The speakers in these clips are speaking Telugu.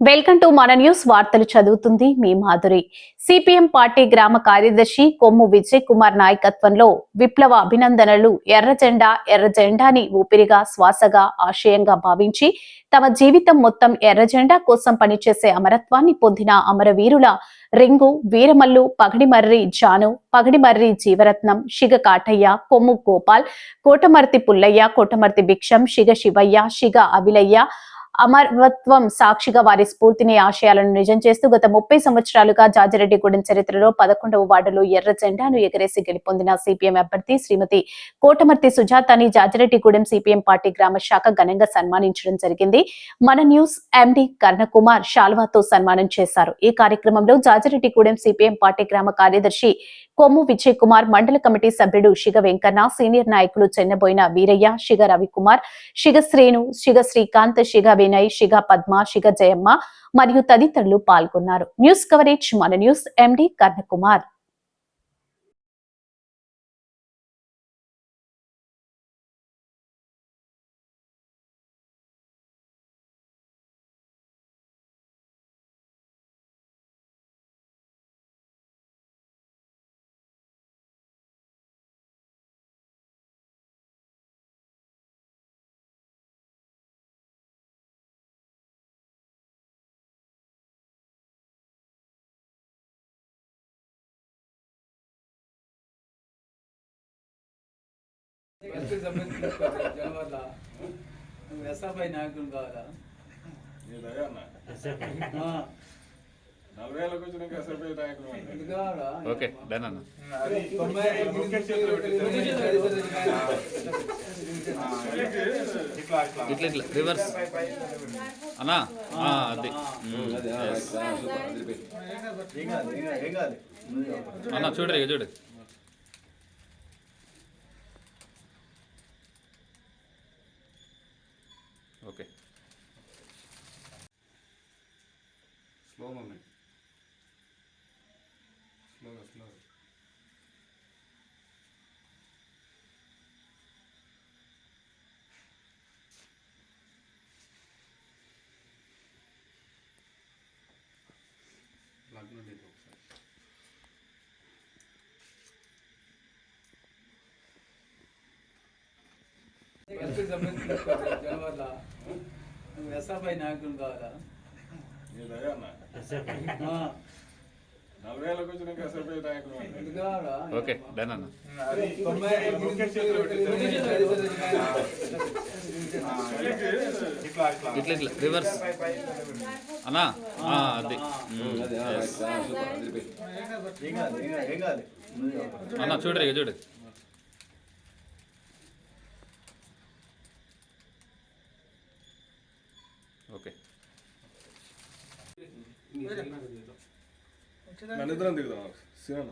వెల్కమ్ టు మన న్యూస్ వార్తలు చదువుతుంది మీ మాధురి. సిపిఎం పార్టీ గ్రామ కార్యదర్శి కొమ్ము విజయ్ కుమార్ నాయకత్వంలో విప్లవ అభినందనలు ఎర్ర జెండా ఎర్ర జెండాని ఊపిరిగా శ్వాసగా ఆశయంగా భావించి తమ జీవితం మొత్తం ఎర్ర జెండా కోసం పనిచేసే అమరత్వాన్ని పొందిన అమరవీరుల రింగు వీరమల్లు పగడిమర్రి జాను పగడిమర్రి జీవరత్నం శిగ కాటయ్య కొమ్ము గోపాల్ కోటమర్తి పుల్లయ్య కోటమర్తి భిక్షం శిగ శివయ్య శిగ అవిలయ్య అమరత్వం సాక్షిగా వారి స్ఫూర్తిని ఆశయాలను నిజం చేస్తూ గత ముప్పై సంవత్సరాలుగా జాజిరెడ్డిగూడెం చరిత్రలో పదకొండవ వార్డులో ఎర్ర జెండాను ఎగరేసి గెలుపొందిన సిపిఎం అభ్యర్థి శ్రీమతి కోటమర్తి సుజాతని జాజిరెడ్డిగూడెం సిపిఎం పార్టీ గ్రామ శాఖ ఘనంగా సన్మానించడం జరిగింది. మన న్యూస్ ఎండి కర్ణకుమార్ శాల్వాతో సన్మానం చేశారు. ఈ కార్యక్రమంలో జాజిరెడ్డిగూడెం సిపిఎం పార్టీ గ్రామ కార్యదర్శి కొమ్ము విజయ్ కుమార్ మండల కమిటీ సభ్యుడు శిగ వెంకన్న సీనియర్ నాయకులు చెన్నబోయిన వీరయ్య శిగ రవికుమార్ శిగ శ్రేణు శిగ శ్రీకాంత్ శిగ వినయ్ శిగ పద్మ శిగ జయమ్మ మరియు తదితరులు పాల్గొన్నారు. న్యూస్ కవరేజ్ మన న్యూస్ ఎండి కర్ణకుమార్. ఎస్పీ సభ్యులు తీసుకోవాలి జనవల్ల నువ్వు ఎస్ఎఫ్ఐ నాయకులు కావాలా ఓకే డన్ అన్న ఇట్లా ఇట్లా. రివర్స్ అన్నా ఆ, అది. అన్న చూడరు ఇక ఓకే స్లో మమ్మీ స్లోగా స్లోగా లగ్నం డేట్ వచ్చినాక ఎస్ఎఫ్ఐ నాయకులు అంటే. ఇది కావాలా? ఓకే డన్ అన్న. ఇట్లా ఇట్లా. రివర్స్. అన్నా? ఆ, అది. అన్న చూడరు చూడు. ಓಕೆ. ನನ್ನಿದ್ರ ತೆಗೆದ ಸಿಗೋಣ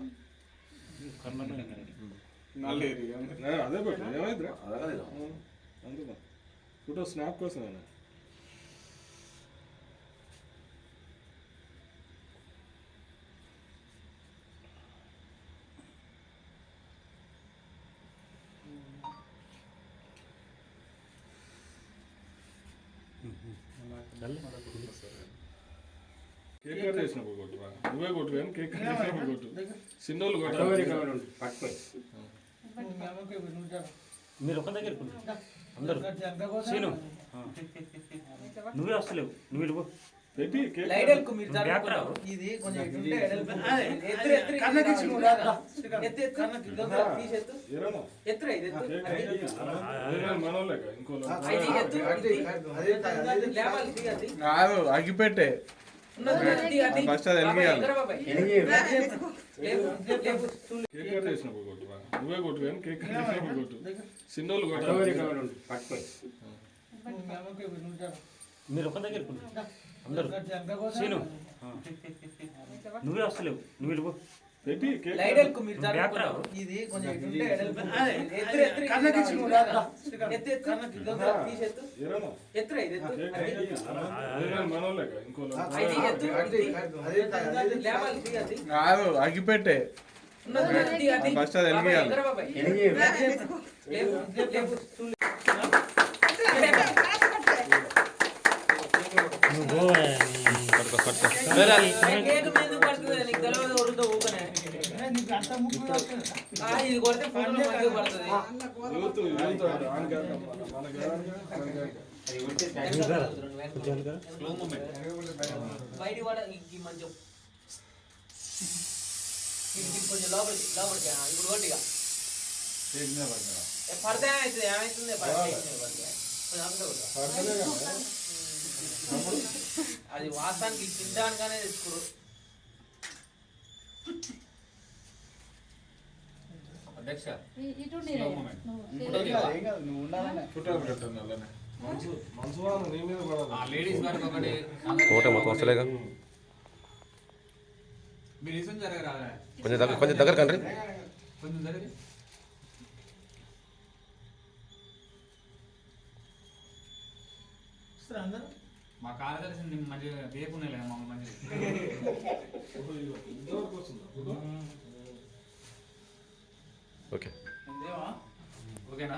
ಅದೇ ಫೋಟೋ ಸ್ನ್ಯಾಪ್ ಕಳ್ಸ ನಾನು కేక్ కట్ చేసినప్పుడు కొట్టురా నువ్వే కొట్టు కానీ కేక్ కట్ చేసినప్పుడు కొట్టు. చిన్నోళ్ళు మీరు ఒక దగ్గర. అందరూ నువ్వే వస్తలేవు. నువ్వు ఇది కొంచెం అగ్గిపెట్టే. ఫస్ట్ అది నువ్వే కొట్టు కానీ కేక్ కట్ చేసినప్పుడు కొట్టు. మీరు ఒక దగ్గర. అందరూ. సీను. నువ్వే వస్తలేవు. నువ్వు ఇటు పో. పెట్టి కేక్ లైట్ కట్ ఎక్కు మీరు బ్యాక్ జరగకుండా. రావు. ఇది కొంచెం ఎత్తురు, ఇది కొంచెం లోపలికి లోపలికి ఇప్పుడు కొట్టిగా పడితే ఏమవుతుంది పడితే పడితే. కొంచెం అంతా కొట్టు. అది వాస్తానికి తినడానికనే తెచ్చుకోడు అధ్యక్ష ఇటు స్లో మూమెంట్ ఫోటోలు పెట్టండి అలానే మనసు మనసు వాళ్ళు నీ మీద పడదు లేడీస్ వారికి ఒకటి ఫోటో మొత్తం వస్తలేగా మీరు ఇసం జరగరా కొంచెం దగ్గర కొంచెం దగ్గర కండ్రి కొంచెం జరిగి మా కార్యదర్శి మంచిగా వేపునే మమ్మల్ని మంచిగా వస్తుందా ఓకే. ఓకేనా?